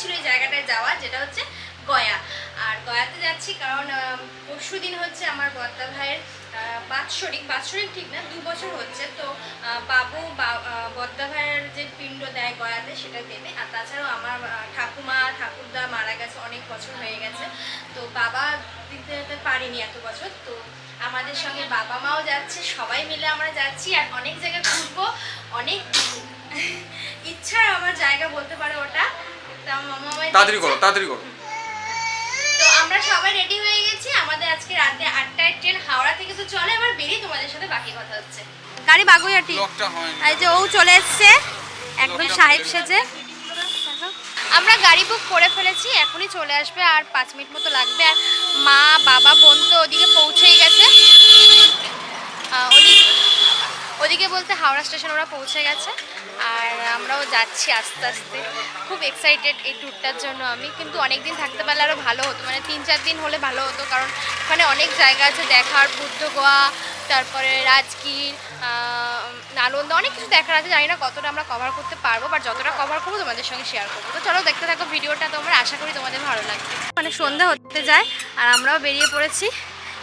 ছিল এই জায়গাটায় যাওয়া, যেটা হচ্ছে গয়া। আর গয়াতে যাচ্ছি কারণ পরশু দিন হচ্ছে আমার বদ্দা ভাইয়ের বাৎসরিক বাৎসরিক ঠিক না দু বছর হচ্ছে। তো বাবু বদ্দা ভাইয়ের যে পিণ্ড দেয় গয়াতে, সেটা দেবে। আর তাছাড়াও আমার ঠাকুমা, ঠাকুরদা মারা গেছে অনেক বছর হয়ে গেছে। তো বাবা দিতে পারিনি এত বছর। তো আমাদের সঙ্গে বাবা মাও যাচ্ছে, সবাই মিলে আমরা যাচ্ছি। আর অনেক জায়গায় ঘুরবো, অনেক ইচ্ছার আমার জায়গা বলতে পারে ওটা। তাড়াতাড়ি। করো তাড়াতাড়ি করো। তো আমরা সবাই রেডি হয়ে গেছি। আমাদের আজকে রাতে আটটায় ট্রেন হাওড়া থেকে তো চলে আবার বেরিয়ে তোমাদের সাথে বাকি কথা হচ্ছে। গাড়ি বাগুইয়াটি। এই যে ও চলে এসছে। একদম সাহেব সেজে। আমরা গাড়ি বুক করে ফেলেছি এখনই চলে আসবে আর পাঁচ মিনিট মতো লাগবে। আর মা বাবা বোন তো ওদিকে পৌঁছেই গেছে। ওদিকে ওদিকে বলতে হাওড়া স্টেশন ওরা পৌঁছে গেছে। আর আমরাও যাচ্ছি আস্তে আস্তে। খুব এক্সাইটেড এই ট্যুরটার জন্য আমি। কিন্তু অনেক দিন থাকতে পারলে আরও ভালো হতো। মানে তিন চার দিন হলে ভালো হতো। কারণ ওখানে অনেক জায়গা আছে। দেখার, বুদ্ধ গোয়া, তারপরে রাজগীর নালন্দা, অনেক কিছু দেখার আছে। জানি না কতটা আমরা কভার করতে পারব বা যতটা কভার করব তোমাদের সঙ্গে শেয়ার করব। তো চলো দেখতে থাকো ভিডিওটা। তোমরা আশা করি তোমাদের ভালো লাগবে। মানে সন্ধ্যা হতে যায় আর আমরাও বেরিয়ে পড়েছি।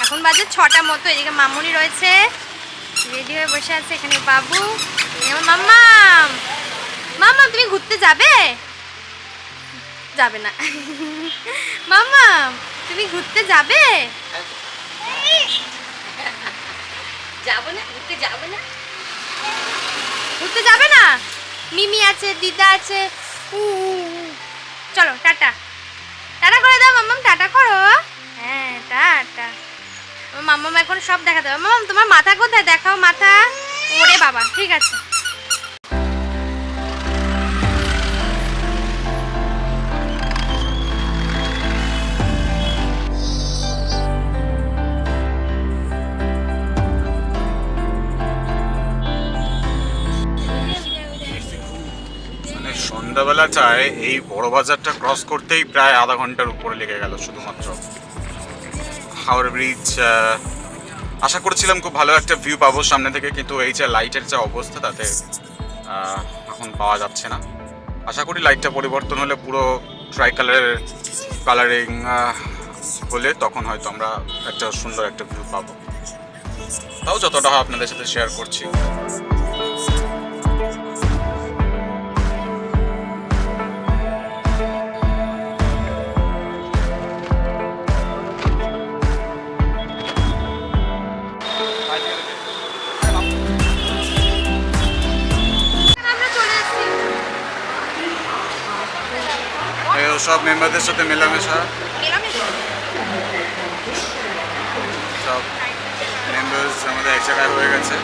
এখন বাজে ছটা মতো। এদিকে মামুনি রয়েছে। রেডি হয়ে বসে আছে। এখানে বাবু। আমার মাম্মাম। মাম্মাম তুমি ঘুরতে যাবে? যাবে না। মামা, তুমি ঘুরতে যাবে? যাব না, ঘুরতে যাবে না। ঘুরতে যাবে না? মিমি আছে, দিদা আছে। চলো, টাটা। টাটা করে দাও মাম্মাম টাটা করো। হ্যাঁ টাটা। মাম্মাম এখন সব দেখাতে হবে। মাম্মাম তোমার মাথা কোথায়? দেখাও মাথা। ওরে বাবা, ঠিক আছে। সন্ধ্যাবেলাটায় এই বড় বাজারটা ক্রস করতেই প্রায় আধা ঘণ্টার উপরে লেগে গেল শুধুমাত্র। হাওড়া ব্রিজ আশা করেছিলাম খুব ভালো একটা ভিউ পাবো সামনে থেকে, কিন্তু এই যে লাইটের যা অবস্থা তাতে এখন পাওয়া যাচ্ছে না। আশা করি লাইটটা পরিবর্তন হলে পুরো ট্রাই কালারের কালারিং হলে তখন হয়তো আমরা একটা সুন্দর একটা ভিউ পাবো। তাও যতটা হয় আপনাদের সাথে শেয়ার করছি। সব মেম্বারদের সাথে মেলামেশা। সব মেম্বার্স আমাদের এক জায়গায় হয়ে গেছে।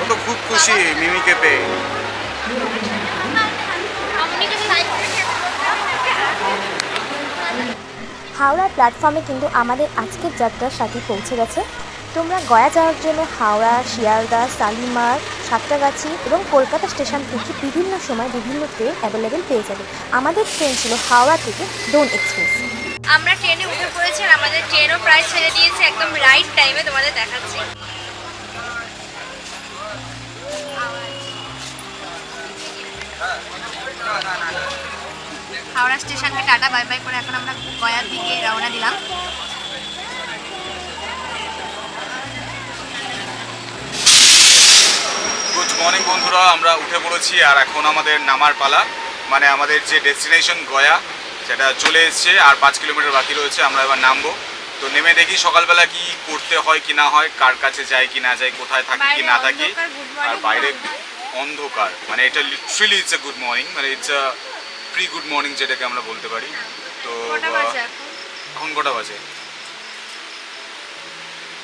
ও তো খুব খুশি মিমিকে পেয়ে। হাওড়ার প্ল্যাটফর্মে কিন্তু আমাদের আজকের যাত্রার সাথে পৌঁছে গেছে তোমরা গয়া যাওয়ার জন্য হাওড়া, শিয়ালদা, শালিমার সাতটাগাছি এবং কলকাতা স্টেশন থেকে বিভিন্ন সময় বিভিন্ন ট্রেন অ্যাভেলেবেল পেয়ে যাবে। আমাদের ট্রেন ছিল হাওড়া থেকে ডোন এক্সপ্রেস আমরা ট্রেনে উঠে পড়েছি আর আমাদের ট্রেনও প্রায় ছেড়ে দিয়েছে, একদম রাইট টাইমে তোমাদের দেখাচ্ছি। হাওড়া স্টেশনকে টাটা বাই বাই করে এখন আমরা গয়ার দিকে রওনা দিলাম। গুড মর্নিং বন্ধুরা আমরা উঠে পড়েছি আর এখন আমাদের নামার পালা মানে আমাদের যে ডেস্টিনেশন গয়া সেটা চলে এসেছে আর পাঁচ কিলোমিটার বাকি রয়েছে আমরা এবার নামবো। তো নেমে দেখি সকালবেলা কি করতে হয় কি না হয় কার কাছে যাই কি না যাই কোথায় থাকি কি না থাকি আর বাইরে অন্ধকার মানে এটা literally it's a good morning মানে it's a pre good morning যেটাকে আমরা বলতে পারি। তো বাজে এখন? এখন কটা বাজে?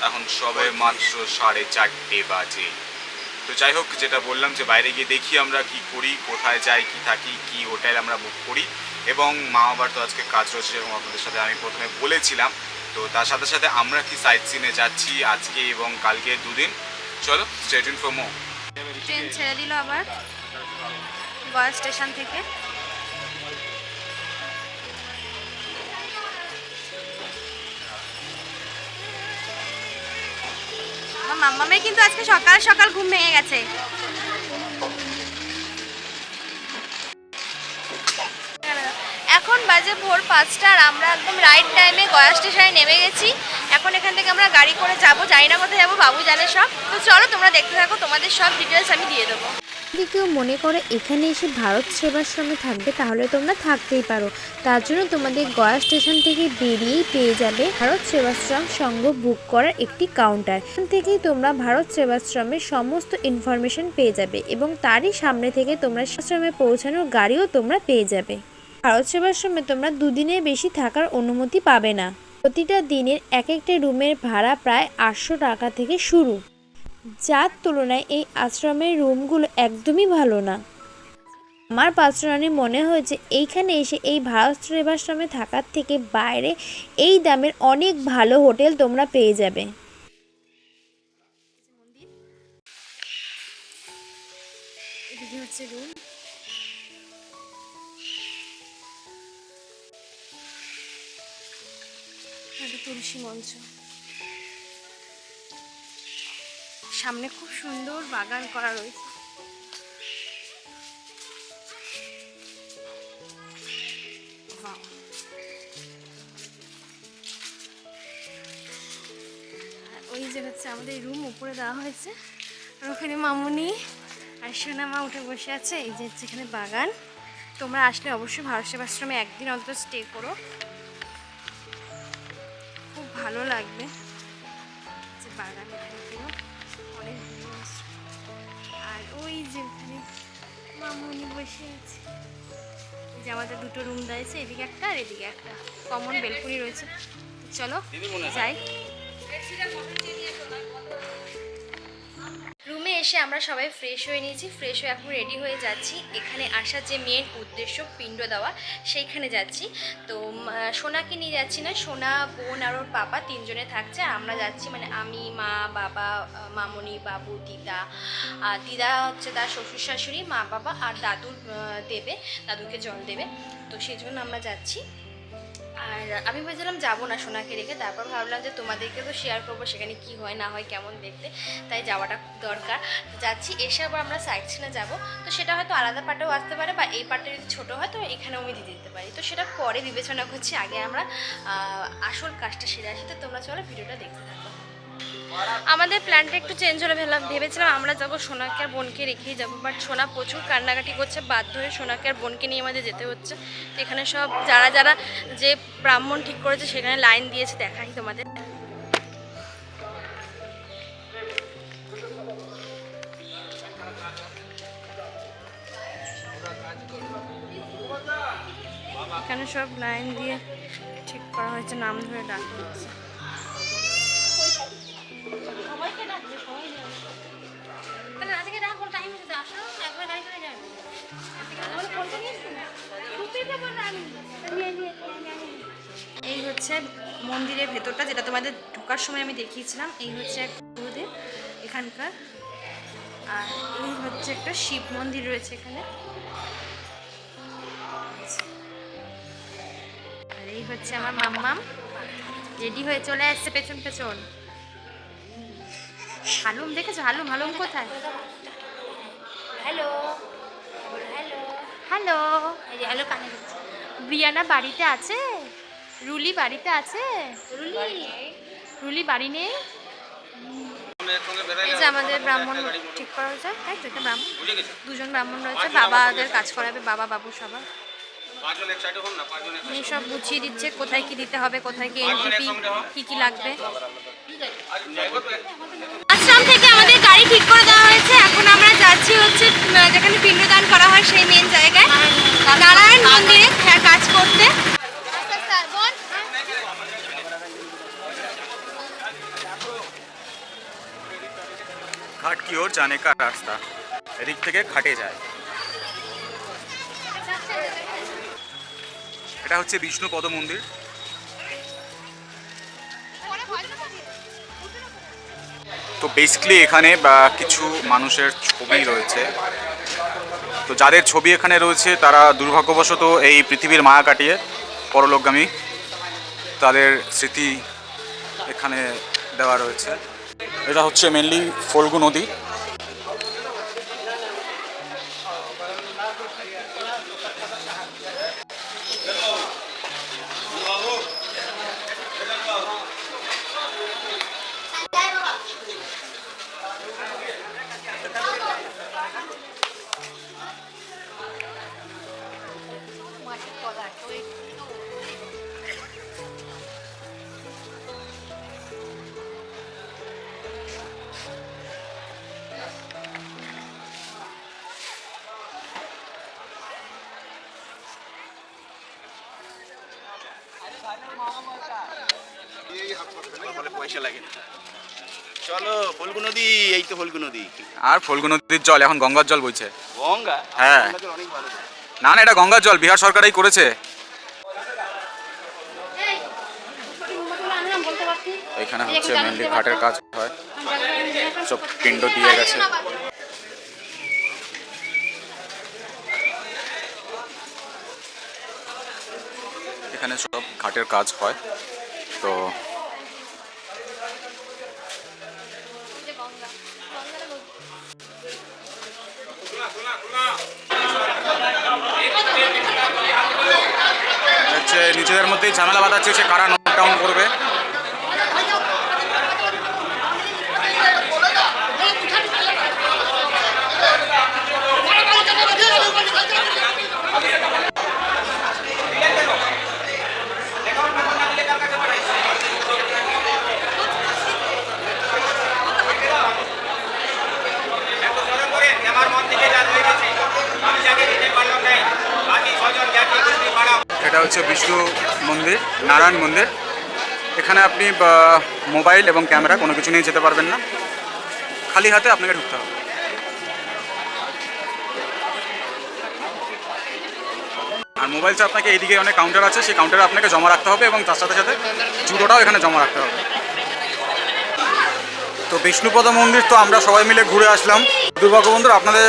এখন সবে মাত্র সাড়ে চারটে বাজে। তো যাই হোক, যেটা বললাম যে বাইরে গিয়ে দেখি আমরা কি করি, কোথায় যাই, কি থাকি, কি হোটেল আমরা বুক করি। এবং মা বাবার তো আজকে কাজ রয়েছে এবং আপনাদের সাথে আমি প্রথমে বলেছিলাম। তো তার সাথে সাথে আমরা কি সাইট সিনে যাচ্ছি আজকে এবং কালকে দুদিন। চলো স্টেট ইন ফর মো ট্রেন ছেড়ে দিল আবার গয়া স্টেশন থেকে। আমার মাম্মামের কিন্তু আজকে সকাল সকাল ঘুম ভেঙে গেছে। এখন বাজে ভোর পাঁচটা আর আমরা একদম রাইট টাইমে গয়া স্টেশনে নেমে গেছি। এখন এখান থেকে আমরা গাড়ি করে যাব জানি না কোথায় যাব, বাবু জানে সব। তো চলো তোমরা দেখতে থাকো, তোমাদের সব ডিটেলস আমি দিয়ে দেবো। যদি কেউ মনে করে এখানে এসে ভারত সেবাশ্রমে থাকবে, তাহলে তোমরা থাকতেই পারো। তার জন্য তোমাদের গয়া স্টেশন থেকে বেরিয়েই পেয়ে যাবে ভারত সেবাশ্রম সঙ্গ বুক করার একটি কাউন্টার এখান থেকেই তোমরা ভারত সেবাশ্রমের সমস্ত ইনফরমেশন পেয়ে যাবে এবং তারই সামনে থেকে তোমরা আশ্রমে পৌঁছানোর গাড়িও তোমরা পেয়ে যাবে। ভারত সেবাশ্রমে তোমরা দুদিনের বেশি থাকার অনুমতি পাবে না। প্রতিটা দিনের এক একটা রুমের ভাড়া প্রায় আটশো টাকা থেকে শুরু। যার তুলনায় এই আশ্রমের রুমগুলো একদমই ভালো না। আমার পার্সোনালি মনে হয়েছে এইখানে এসে এই ভারত সেবাশ্রমে থাকার থেকে বাইরে এই দামের অনেক ভালো হোটেল তোমরা পেয়ে যাবে। তুলসী মঞ্চ। সামনে খুব সুন্দর বাগান করা রয়েছে। ওই যে হচ্ছে আমাদের রুম উপরে দেওয়া হয়েছে। আর ওখানে মামুনি আর সোনা মা উঠে বসে আছে। এই যে হচ্ছে এখানে বাগান। তোমরা আসলে অবশ্যই ভারত সেবাশ্রমে একদিন অন্তত স্টে করো। খুব ভালো লাগবে যে বাগান ওই যে ওখানে মামুনি বসে আছে। এই যে আমাদের দুটো রুম রয়েছে এদিকে একটা আর এদিকে একটা। কমন বেলকুনি রয়েছে। চলো যাই। এসে আমরা সবাই ফ্রেশ হয়ে নিয়েছি ফ্রেশ হয়ে এখন রেডি হয়ে যাচ্ছি। এখানে আসার যে মেন উদ্দেশ্য পিণ্ড দেওয়া, সেইখানে যাচ্ছি। তো সোনাকে নিয়ে যাচ্ছি না, সোনা, বোন আর ওর বাবা তিনজনে থাকছে। আমরা যাচ্ছি মানে আমি, মা, বাবা মামনি, বাবু, দিদা। আর দিদা হচ্ছে তার শ্বশুর শাশুড়ি, মা, বাবা আর দাদুর দেবে, দাদুকে জল দেবে। তো সেই জন্য আমরা যাচ্ছি। আর আমি ভেবেছিলাম যাব না সোনাকে রেখে, তারপর ভাবলাম যে তোমাদেরকে তো শেয়ার করব সেখানে কি হয়, না হয়, কেমন দেখতে। তাই যাওয়াটা খুব দরকার। যাচ্ছি, এসে আবার আমরা সাইড সিনে যাব। তো সেটা হয়তো আলাদা পার্টেও আসতে পারে বা এই পার্টে যদি ছোটো হয়, তো এখানেও আমি দিয়ে দিতে পারি। তো সেটা পরে বিবেচনা করছি, আগে আমরা আসল কাজটা সেরে আসি। তো তোমরা চলো, ভিডিওটা দেখতে থাকো। আমাদের প্ল্যানটা একটু চেঞ্জ হলে ভেলাম ভেবেছিলাম আমরা যাব সোনাকে আর বোনকে রেখেই যাব বাট সোনা প্রচুর কান্নাকাটি করছে, বাধ্য হয়ে সোনাকে আর বোনকে নিয়ে আমাদের যেতে হচ্ছে। এখানে সব যারা যারা যে ব্রাহ্মণ ঠিক করেছে সেখানে লাইন দিয়েছে, দেখাই তোমাদের। এখানে সব লাইন দিয়ে ঠিক করা হয়েছে, নাম ধরে ডাকা হচ্ছে। এই হচ্ছে মন্দিরের ভেতরটা, যেটা তোমাদের ঢোকার সময় আমি দেখিয়েছিলাম। এই হচ্ছে এক গুরুদেব এখানকার। আর এই হচ্ছে একটা শিব মন্দির রয়েছে এখানে। আর এই হচ্ছে আমার মাম্মাম। রেডি হয়ে চলে আসছে পেছন পেছন। হালুম, দেখেছ হালুম? হালুম কোথায়? Hello hello. হ্যালো এই যে হ্যালো কানে দিচ্ছে। ব্রিয়ানা বাড়িতে আছে? রুলি বাড়িতে আছে? রুলি? রুলি বাড়ি নেই? এই যে আমাদের ব্রাহ্মণ ঠিক করা হয়েছে তাই এটা ব্রাহ্মণ? দুজন ব্রাহ্মণ রয়েছে বাবাদের কাজ করাবে বাবা বাবু সবার। উনি সব বুঝিয়ে দিচ্ছে কোথায় কি দিতে হবে কোথায় কি এনটিপি কি কি লাগবে? আমাদের গাড়ি ঠিক করে দেওয়া হয়েছে। এখন আমরা যাচ্ছি হচ্ছে যেখানে পিণ্ডদান করা হয় সেই মেন জায়গায়। নারায়ণ মন্দিরে কাজ করতে। ঘাট কি ওর জানে কা রাস্তা? এদিক থেকে ঘাটে যায়। এটা হচ্ছে বিষ্ণুপদ মন্দির। তো বেসিক্যালি এখানে কিছু মানুষের ছবি রয়েছে। তো যাদের ছবি এখানে রয়েছে, তারা দুর্ভাগ্যবশত এই পৃথিবীর মায়া কাটিয়ে পরলোকগামী তাদের স্মৃতি এখানে দেওয়া রয়েছে। এটা হচ্ছে মেনলি ফল্গু নদী। বলে লাগে। না। চলো ফল্গু নদী এই তো ফল্গু নদী। আর ফল্গু নদীর জল এখন গঙ্গার জল বইছে। গঙ্গা? হ্যাঁ। অনেক ভালো। না না এটা গঙ্গার জল বিহার সরকারই করেছে। এখানে হচ্ছে মেনলি ঘাটের কাজ হয়। সব পিণ্ড দিয়ে গেছে। এখানে সব ঘাটের কাজ হয় তো হচ্ছে নিজেদের মধ্যেই ঝামেলা বাঁধাচ্ছে সে কারা নোট ডাউন করবে? এটা হচ্ছে বিষ্ণু মন্দির, নারায়ণ মন্দির। এখানে আপনি মোবাইল এবং ক্যামেরা কোনো কিছু নিয়ে যেতে পারবেন না। খালি হাতে আপনাকে ঢুকতে হবে। আর মোবাইল আপনাকে এইদিকে অনেক কাউন্টার আছে, সেই কাউন্টারে আপনাকে জমা রাখতে হবে এবং তার সাথে সাথে জুতোটাও এখানে জমা রাখতে হবে। তো বিষ্ণুপদ মন্দির তো আমরা সবাই মিলে ঘুরে আসলাম। দুর্ভাগ্য বন্ধুরা, আপনাদের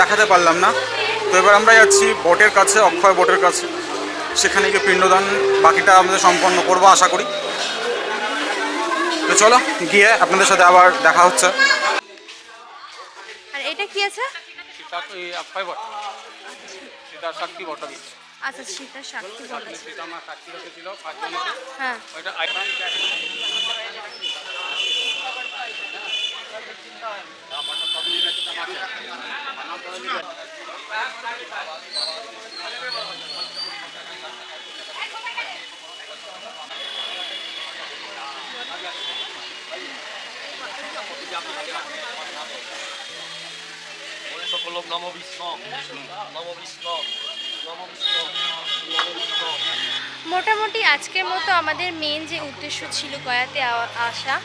দেখাতে পারলাম না। তো এবার আমরা যাচ্ছি বটের কাছে, অক্ষয় বটের কাছে। সেখানে গিয়ে পিণ্ডদান বাকিটা আমাদের সম্পন্ন করব আশা করি। তো চলো গিয়ে আপনাদের সাথে আবার দেখা হচ্ছে। আর এটা কি আছে? সীতা শক্তি আচ্ছা সীতা আছে। সীতা মা পাঁচ জনেতে হ্যাঁ। ওইটা আইরন মোটামুটি আজকের মতো আমাদের মেন যে উদ্দেশ্য ছিল গয়াতে আসা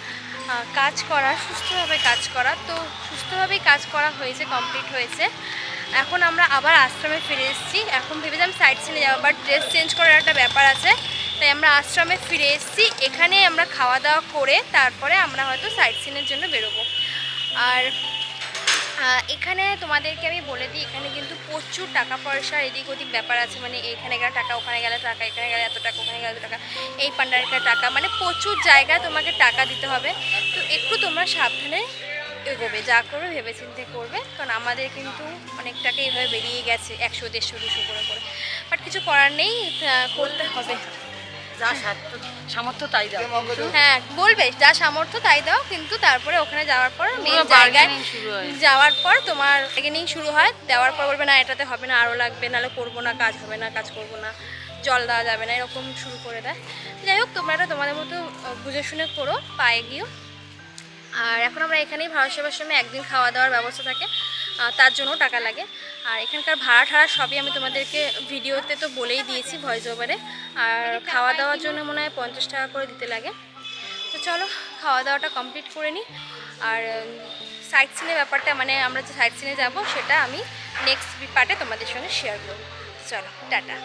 কাজ করা, সুস্থভাবে কাজ করা। তো সুস্থভাবেই কাজ করা হয়েছে কমপ্লিট হয়েছে। এখন আমরা আবার আশ্রমে ফিরে এসেছি। এখন ভেবেছিলাম সাইড সিনে যাব বাট ড্রেস চেঞ্জ করার একটা ব্যাপার আছে। তাই আমরা আশ্রমে ফিরে এসেছি। এখানে আমরা খাওয়া দাওয়া করে তারপরে আমরা হয়তো সাইড সিনের জন্য বেরোবো। আর এখানে তোমাদেরকে আমি বলে দিই, এখানে কিন্তু প্রচুর টাকা পয়সা এদিক ওদিক ব্যাপার আছে। মানে এখানে গেলে টাকা, ওখানে গেলে টাকা, এখানে গেলে এত টাকা, ওখানে গেলে এত টাকা, এই পান্ডারের টাকা। মানে প্রচুর জায়গায় তোমাকে টাকা দিতে হবে। তো একটু তোমরা সাবধানে এগোবে, যা করবে ভেবে ভেবেচিন্তে করবে। কারণ আমাদের কিন্তু অনেক টাকা এইভাবে বেরিয়ে গেছে, একশো, দেড়শো, দুশো করে করে। বাট কিছু করার নেই করতে হবে। যা সামর্থ্য তাই দাও। হ্যাঁ বলবে যা সামর্থ্য তাই দাও কিন্তু তারপরে ওখানে যাওয়ার পর মেন জায়গায়। যাওয়ার পর তোমার বার্গেনিং শুরু হয় দেওয়ার পর বলবে না এটাতে হবে না আরও লাগবে নাহলে করব না কাজ হবে না কাজ করব না জল দেওয়া যাবে না এরকম শুরু করে দেয়। যাই হোক তোমরা এটা তোমাদের মতো বুঝে শুনে করো পায়ে গিয়েও। আর এখন আমরা এখানেই ভারত সেবাশ্রমে একদিন খাওয়া দাওয়ার ব্যবস্থা থাকে। তার জন্য টাকা লাগে। আর এখানকার ভাড়া ঠাড়া সবই আমি তোমাদেরকে ভিডিওতে তো বলেই দিয়েছি ভয়েস ওভারে আর খাওয়া দাওয়ার জন্য মনে হয় পঞ্চাশ টাকা করে দিতে লাগে। তো চলো, খাওয়া দাওয়াটা কমপ্লিট করে নিই আর সাইট সিনের ব্যাপারটা মানে আমরা যে সাইট সিনে যাব, সেটা আমি নেক্সট পার্টে তোমাদের সঙ্গে শেয়ার করব। চলো, টাটা।